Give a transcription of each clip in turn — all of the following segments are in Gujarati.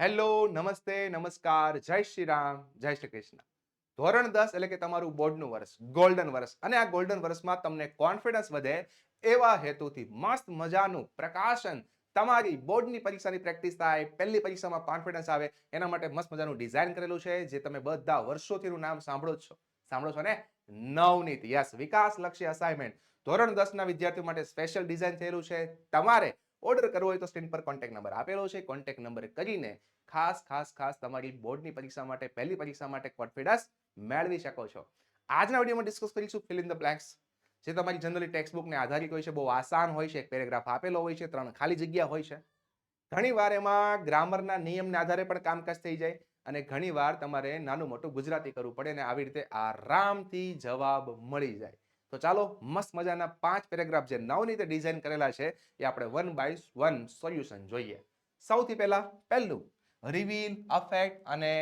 હેલો, નમસ્તે, નમસ્કાર, જય શ્રી રામ, જય શ્રી કૃષ્ણ. ધોરણ દસ એટલે કે તમારું બોર્ડનું વર્ષ ગોલ્ડન વર્ષ. અને આ ગોલ્ડન વર્ષમાં તમને કોન્ફિડન્સ વધે એવા હેતુથી મસ્ત મજાનું પ્રકાશન તમારી બોર્ડની પરીક્ષાની પ્રેક્ટિસ થાય, પહેલી પરીક્ષામાં કોન્ફિડન્સ આવે, એના માટે મસ્ત મજાનું ડિઝાઇન કરેલું છે, જે તમે બધા વર્ષોથીનું નામ સાંભળો છો. સાંભળો છો ને? નવનીત, યસ વિકાસ લક્ષ્ય અસાઇનમેન્ટ ધોરણ દસના વિદ્યાર્થીઓ માટે સ્પેશિયલ ડિઝાઇન થયેલું છે. તમારે ઓર્ડર કરવો હોય તો સ્ક્રીન પર કોન્ટેક્ટ નંબર આપેલો છે. કોન્ટેક્ટ નંબર કરીને ખાસ ખાસ ખાસ તમારી બોર્ડની પરીક્ષા માટે, પહેલી પરીક્ષા માટે કોન્ફિડન્સ મેળવી શકો છો. આજના વિડીયોમાં ડિસ્કસ કરીશું ફિલ ઇન ધ બ્લેન્ક્સ જે તમારી જનરલી ટેક્સ્ટ બુકને આધારિત હોય છે, બહુ આસાન હોય છે, એક પેરેગ્રાફ આપેલો હોય છે, ત્રણ ખાલી જગ્યા હોય છે. ઘણી વાર એમાં ગ્રામરના નિયમને આધારે પણ કામકાજ થઈ જાય અને ઘણી વાર તમારે નાનું મોટું ગુજરાતી કરવું પડે અને આવી રીતે આરામથી જવાબ મળી જાય. તો ચાલો મસ્ત મજાના પાંચ પેરેગ્રાફ જે નવની તે ડિઝાઇન કરેલા છે, એ આપણે વન બાય વન સોલ્યુશન જોઈએ. સૌથી પહેલા પહેલું રિવીલ અફેક્ટ અને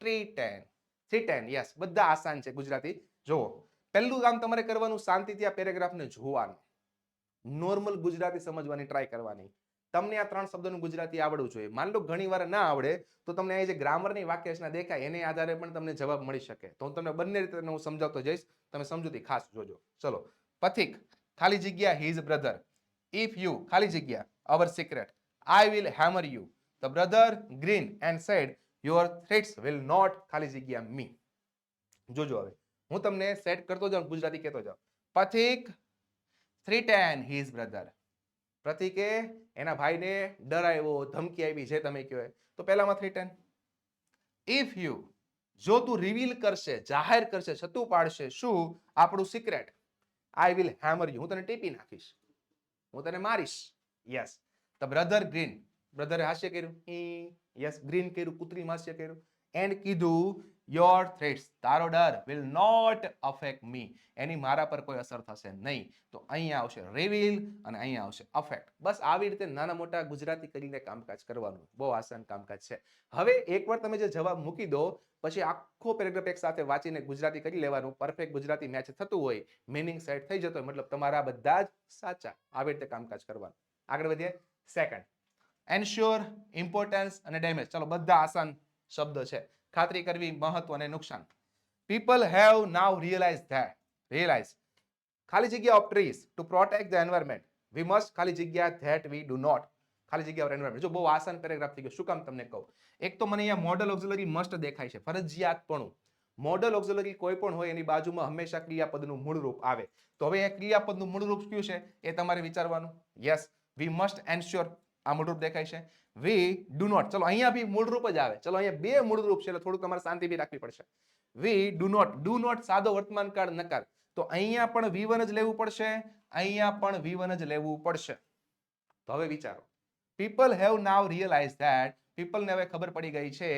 tree ten three ten yes બધા આસાન છે ગુજરાતી. જુઓ, પહેલું કામ તમારે કરવાનું શાંતિથી આ પેરેગ્રાફને જોવાનું. નોર્મલ ગુજરાતી સમજવાની ટ્રાય કરવાની. તમને આ ત્રણ શબ્દોનું ગુજરાતી આવડવું જોઈએ. માન લો ઘણી વાર ના આવડે, તો તમને અહીં જે ગ્રામરની વાક્યરચના દેખાય, એને આધારે પણ તમને જવાબ મળી શકે. તો હું તમને બંને રીતે હું સમજાવતો જઈશ. તમે સમજૂતી ખાસ જોજો. ચલો. પથિક. ખાલી જગ્યા હિઝ બ્રધર ઇફ યુ ખાલી જગ્યા our secret I will hammer you the brother grin and said your threats will not ખાલી જગ્યા મી જોજો હવે. હું તમને સેટ કરતો જાઉં ગુજરાતી કહેતો જાઉં. Pathik. Three ten his brother પ્રતિકે એના ભાઈને ડરાવ્યો ધમકી આવી જે તમે કહો એ. તો પહેલામાં થ્રી ટેન ઇફ યુ જો તું રિવીલ કરશે, જાહેર કરશે, છતું પાડશે, શું? આપણું secret I will hammer you હું તને ટીપી નાખીશ. હું તને મારીશ. યસ ધ બ્રધર ગ્રીન બ્રધરે હાસ્ય કર્યું? યસ ગ્રીન કર્યું કૂતરી હાસ્ય કર્યું. એન્ડ કીધું યોર થ્રેટ્સ તારો ડર વિલ નોટ અફેક્ટ મી એની મારા પર કોઈ અસર થશે નહીં. તો અહીંયા આવશે રિવીલ અને અહીંયા આવશે અફેક્ટ બસ આવી રીતે નાના મોટા ગુજરાતી કરીને કામકાજ કરવાનું. બહુ આસાન કામકાજ છે. હવે એકવાર તમે જે જવાબ મૂકી દો, પછી આખો પેરેગ્રાફ એક સાથે વાંચીને ગુજરાતી કરી લેવાનું. પરફેક્ટ ગુજરાતી મેચ થતું હોય મિનિંગ સેટ થઈ જતો હોય, મતલબ તમારા બધા જ સાચા આવી રીતે કામકાજ કરવાનું. આગળ વધીએ. સેકન્ડ એન્શ્યોર ઇમ્પોર્ટન્સ અને ડેમેજ ચલો, બધા આસાન શબ્દ છે. ખાતરી કરવી મહત્વ અને નુકસાન. People have now realize that realize ખાલી જગ્યા of trees to protect the environment we must ખાલી જગ્યા ધેટ વી ડુ નોટ ખાલી જગ્યા ઓફ એન્વાયરમેન્ટ જો બહુ આસાન પેરેગ્રાફ થઈ ગયો, શું કામ તમને કહું? એક તો મને અહીંયા મોડલ ઓક્ઝિલરી મસ્ટ દેખાય છે, ફરજિયાતપણું. મોડલ ઓક્ઝિલરી કોઈ પણ હોય એની બાજુમાં હંમેશા ક્રિયાપદનું મૂળ રૂપ આવે. તો હવે એ ક્રિયાપદનું મૂળ રૂપ કયું છે? એ તમારે વિચારવાનું? યસ વી મસ્ટ એન્શ્યોર આ મૂળરૂપ દેખાય છે. વી ડુ નોટ ચલો, અહીંયા બી મૂળરૂપ જ આવે. ચલો, અહીંયા બે મૂળરૂપ છે, એટલે થોડુંક તમારે શાંતિ બી રાખવી પડશે. We do not do not સાદો વર્તમાન કાળ નકાર. તો અહીંયા પણ વી વન જ લેવું પડશે, અહીંયા પણ વી વન જ લેવું પડશે. તો હવે વિચારો. People have now realize that પીપલને હવે ખબર પડી ગઈ છે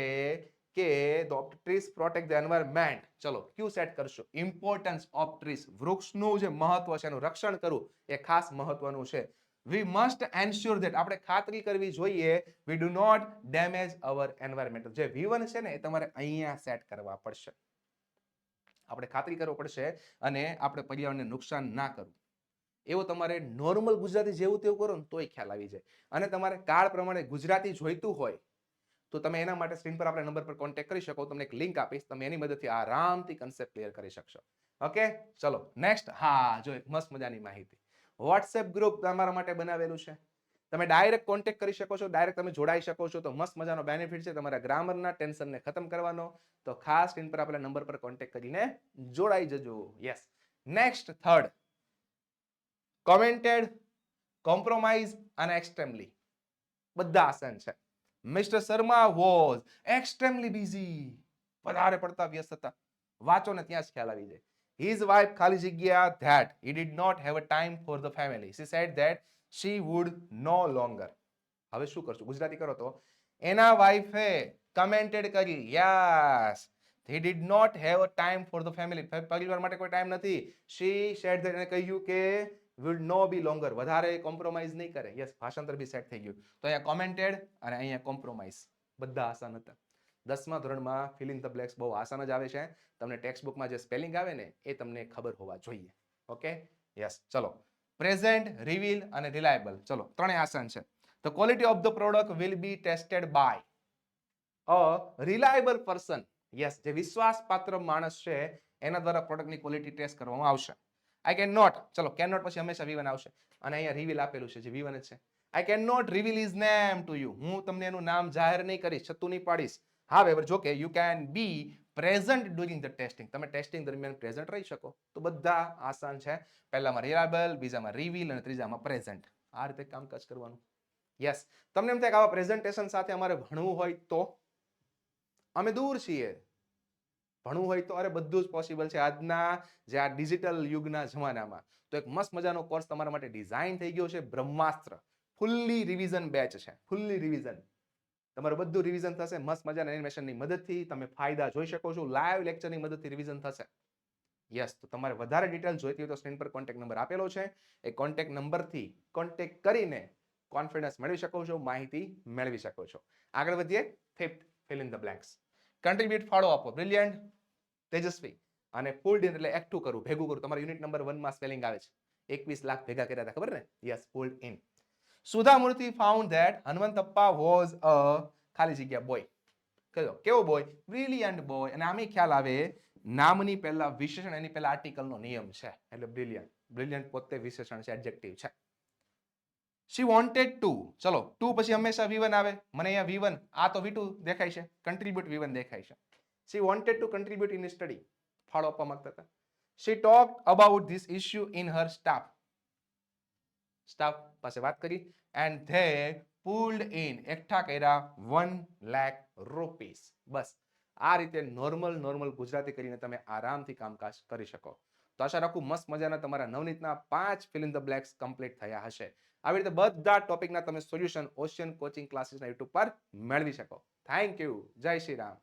કે ટ્રીઝ પ્રોટેક્ટ ધ એન્વાયરમેન્ટ ચલો, ક્યુ સેટ કરશો? ઇમ્પોર્ટન્સ ઓફ ટ્રીઝ વૃક્ષનું જે મહત્વ છે, એનું રક્ષણ કરવું એ ખાસ મહત્વનું છે. વી મસ્ટ એન્શ્યોર ધેટ આપણે ખાતરી કરવી જોઈએ we do not damage our environment જે વી છે ને, એ તમારે અહીંયા સેટ કરવા પડશે. આપણે ખાતરી કરવી પડશે અને આપણે પર્યાવરણને નુકસાન ના કરવું. એવો તમારે નોર્મલ ગુજરાતી જેવું તેવું કરો ને, તોય ખ્યાલ આવી જાય. અને તમારે કાળ પ્રમાણે ગુજરાતી જોઈતું હોય, તો તમે એના માટે સ્ક્રીન પર આપણે નંબર પર કોન્ટેક્ટ કરી શકો. તમને એક લિંક આપીશ. તમે એની મદદથી આરામથી કન્સેપ્ટ ક્લિયર કરી શકશો. ઓકે ચલો નેક્સ્ટ હા, જો એક મસ્ત મજાની માહિતી. વોટ્સએપ ગ્રુપ તમારા માટે બનાવેલું છે. તમે ડાયરેક્ટ કોન્ટેક્ટ કરી શકો છો ડાયરેક્ટ તમે જોડાઈ શકો છો, તો મસ્ત મજાનો બેનિફિટ છે તમારા ગ્રામરના ટેન્શનને ખતમ કરવાનો. તો ખાસ સ્ક્રીન પર આપેલા નંબર પર કોન્ટેક્ટ કરીને જોડાઈ જજો. Yes next third commented compromise અને એક્સ્ટ્રીમલી બધા આસન છે. Mister Sharma was extremely busy વધારે પડતા વ્યસ્ત હતા. વાંચો ને ત્યાં જ ખ્યાલ આવી જાય. હિઝ વાઇફ ખાલી જગ્યા that he did not have a time for the family. She said that she would no longer. હવે શું કરશું? ગુજરાતી કરો તો, એના વાઇફે કમેન્ટેડ કરી yes he did not have a time for the family. પરિવાર માટે કોઈ ટાઈમ નથી. She said that એને કહ્યું કે, will no be longer. વધારે કોમ્પ્રોમાઇઝ નહીં કરે. યસ ભાષાંતર બી સેટ થઈ ગયું. તો અહીંયા કોમેન્ટેડ અને અહીંયા કોમ્પ્રોમાઇઝ બધા આસાન હતા. દસમા ધોરણમાં ફિલિંગ ધ બ્લેક્સ બહુ આસાન જ આવે છે. તમને ટેક્સ્ટ બુકમાં જે સ્પેલિંગ આવે ને, એ તમને ખબર હોવા જોઈએ. ઓકે? યસ ચલો. પ્રેઝન્ટ રિવીલ અને રિલાયબલ ચલો ત્રણે આસાન છે. The quality of the product will be tested by a reliable person yes જે વિશ્વાસપાત્ર માણસ છે, એના દ્વારા પ્રોડક્ટની ક્વોલિટી ટેસ્ટ કરવામાં આવશે. આઈ કેન નોટ ચલો કેન નોટ પછી હંમેશા વી આવશે. અને અહીંયા રિવીલ આપેલું છે, જે વી છે. I can not reveal his name to you હું તમને એનું નામ જાહેર નહીં કરીશ, છતું નહીં પાડીશ. વેવર જો કે you can be present during the testing તમે ટેસ્ટિંગ દરમિયાન પ્રેઝન્ટ રહી શકો. તો બધા આસાન છે. પહેલામાં રિલાયબલ બીજામાં રિવીલ અને ત્રીજામાં પ્રેઝન્ટ આ રીતે કામકાજ કરવાનું. યસ તમને એમ થાય કે આવા પ્રેઝન્ટેશન સાથે અમારે ભણવું હોય તો? અમે દૂર છીએ. ભણવું હોય તો અરે બધું જ પોસિબલ છે. આજના જે આ ડિજિટલ યુગના જમાનામાં. તો એક મસ્ત મજાનો કોર્સ તમારા માટે ડિઝાઇન થઈ ગયો છે બ્રહ્માસ્ત્ર. ફૂલ્લી રિવિઝન બેચ છે. ફૂલ્લી રિવિઝન તમારું બધું રિવિઝન થશે, મસ્ત મજાના એનિમેશનની મદદથી તમે ફાયદા જોઈ શકો છો લાઈવ લેક્ચરની મદદથી રિવિઝન થશે. યસ તો તમારે વધારે ડિટેલ જોઈતી હોય તો સ્ક્રીન પર કોન્ટેક્ટ નંબર આપેલો છે. એ કોન્ટેક્ટ નંબરથી કોન્ટેક્ટ કરીને કોન્ફિડન્સ મેળવી શકો છો, માહિતી મેળવી શકો છો. આગળ વધીએ fifth fill in the blanks contribute ફાળો આપો બ્રિલિયન્ટ તેજસ્વી અને ફૂલ ઇન એટલે એકઠું કરવું, ભેગું કરવું. તમારા યુનિટ નંબર વનમાં સ્પેલિંગ આવે છે. એકવીસ લાખ ભેગા કર્યા હતા, ખબર ને? Yes full in Sudha Murthy found that Hanumanthappa was a ખાલી જગ્યા બોય કયો? કેવો બોય બ્રિલિયન્ટ બોય અને આમે ખ્યાલ આવે, નામની પહેલા વિશેષણ, એની પહેલા આર્ટિકલનો નિયમ છે. એટલે બ્રિલિયન્ટ બ્રિલિયન્ટ પોતે વિશેષણ છે એડજેક્ટિવ છે. શી વોન્ટેડ ટુ ચલો ટુ પછી હંમેશા વી આવે. મને અહીંયા વી આ તો વી દેખાય છે. કન્ટ્રીબ્યુટ વી દેખાય છે. She wanted to contribute in study ફાળો આપવા માંગતા હતા. She talk about this issue in her staff staff પાસે વાત કરી એન્ડ ધે પુલ્ડ ઇન એકઠા કર્યા વન લાખ રૂપીસ બસ. આ રીતે નોર્મલ નોર્મલ ગુજરાતી કરીને તમે આરામથી કામકાજ કરી શકો. તો આશા રાખું મસ્ત મજાના તમારા નવનીતના પાંચ fill in the blanks complete થયા હશે. આવી રીતે બધા ટોપિકના તમે સોલ્યુશન ઓશિયન કોચિંગ ક્લાસીસના યુટ્યુબ પર મેળવી શકો. થેન્ક યુ જય શ્રી રામ.